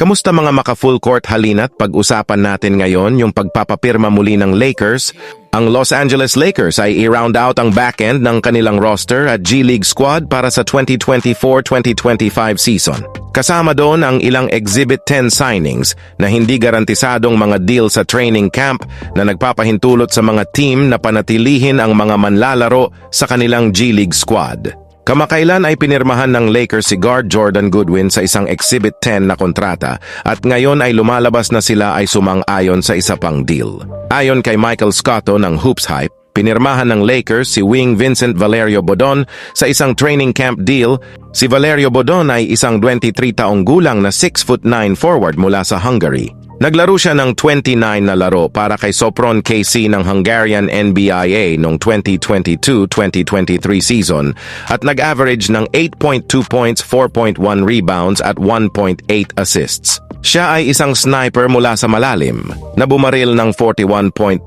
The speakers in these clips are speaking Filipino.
Kamusta mga maka-full court halina't pag-usapan natin ngayon yung pagpapapirma muli ng Lakers? Ang Los Angeles Lakers ay i-round out ang back-end ng kanilang roster at G-League squad para sa 2024-2025 season. Kasama doon ang ilang Exhibit 10 signings na hindi garantisadong mga deal sa training camp na nagpapahintulot sa mga team na panatilihin ang mga manlalaro sa kanilang G-League squad. Kamakailan ay pinirmahan ng Lakers si guard Jordan Goodwin sa isang Exhibit 10 na kontrata at ngayon ay lumalabas na sila ay sumang-ayon sa isa pang deal. Ayon kay Michael Scotto ng Hoops Hype, pinirmahan ng Lakers si wing Vincent Valerio Bodon sa isang training camp deal. Si Valerio Bodon ay isang 23 taong gulang na 6 foot 9 forward mula sa Hungary. Naglaro siya ng 29 na laro para kay Sopron KC ng Hungarian NBIA noong 2022-2023 season at nag-average ng 8.2 points, 4.1 rebounds at 1.8 assists. Siya ay isang sniper mula sa malalim na bumaril ng 41.2%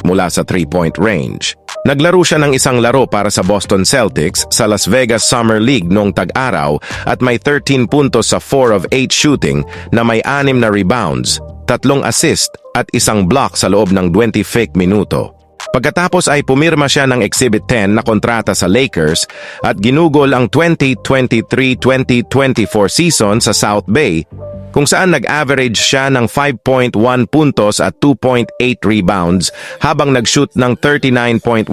mula sa 3-point range. Naglaro siya ng isang laro para sa Boston Celtics sa Las Vegas Summer League noong tag-araw at may 13 puntos sa 4 of 8 shooting na may 6 na rebounds, tatlong assist at isang block sa loob ng 20 fake minuto. Pagkatapos ay pumirma siya ng Exhibit 10 na kontrata sa Lakers at ginugol ang 2023-2024 season sa South Bay kung saan nag-average siya ng 5.1 puntos at 2.8 rebounds habang nag-shoot ng 39.1%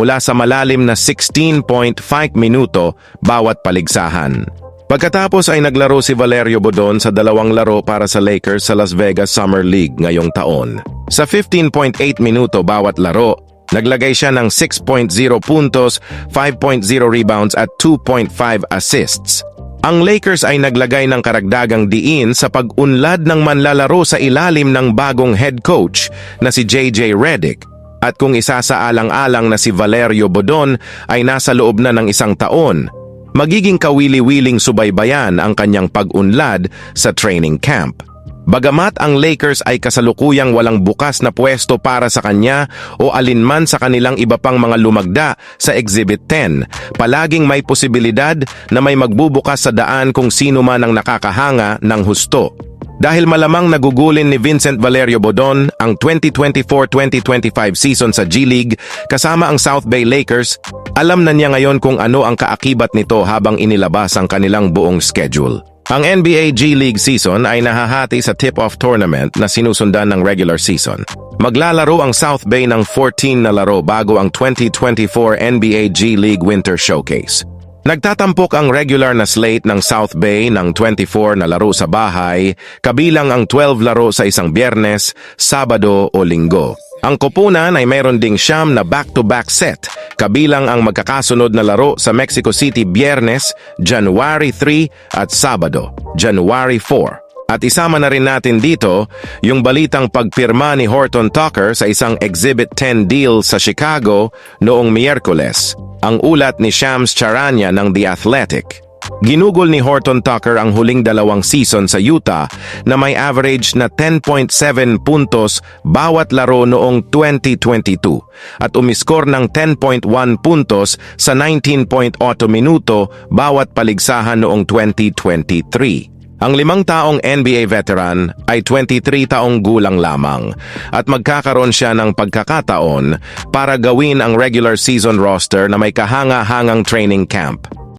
mula sa malalim na 16.5 minuto bawat paligsahan. Pagkatapos ay naglaro si Valerio Bodon sa dalawang laro para sa Lakers sa Las Vegas Summer League ngayong taon. Sa 15.8 minuto bawat laro, naglagay siya ng 6.0 puntos, 5.0 rebounds at 2.5 assists. Ang Lakers ay naglagay ng karagdagang diin sa pag-unlad ng manlalaro sa ilalim ng bagong head coach na si JJ Redick. At kung isa sa alang-alang na si Valerio Bodon ay nasa loob na ng isang taon, magiging kawili-wiling subaybayan ang kanyang pag-unlad sa training camp. Bagamat ang Lakers ay kasalukuyang walang bukas na pwesto para sa kanya o alinman sa kanilang iba pang mga lumagda sa Exhibit 10, palaging may posibilidad na may magbubukas sa daan kung sino man ang nakakahanga ng husto. Dahil malamang nagugulin ni Vincent Valerio Bodon ang 2024-2025 season sa G-League kasama ang South Bay Lakers, alam na niya ngayon kung ano ang kaakibat nito habang inilabas ang kanilang buong schedule. Ang NBA G-League season ay nahahati sa tip-off tournament na sinusundan ng regular season. Maglalaro ang South Bay ng 14 na laro bago ang 2024 NBA G-League Winter Showcase. Nagtatampok ang regular na slate ng South Bay ng 24 na laro sa bahay, kabilang ang 12 laro sa isang biyernes, sabado o linggo. Ang koponan ay mayroon ding siyam na back-to-back set, kabilang ang magkakasunod na laro sa Mexico City biyernes, January 3 at Sabado, January 4. At isama na rin natin dito yung balitang pagpirma ni Horton Tucker sa isang Exhibit 10 deal sa Chicago noong Miyerkules, ang ulat ni Shams Charania ng The Athletic. Ginugol ni Horton Tucker ang huling dalawang season sa Utah na may average na 10.7 puntos bawat laro noong 2022 at umiskor ng 10.1 puntos sa 19.8 minuto bawat paligsahan noong 2023. Ang limang taong NBA veteran ay 23 taong gulang lamang at magkakaroon siya ng pagkakataon para gawin ang regular season roster na may kahanga-hangang training camp.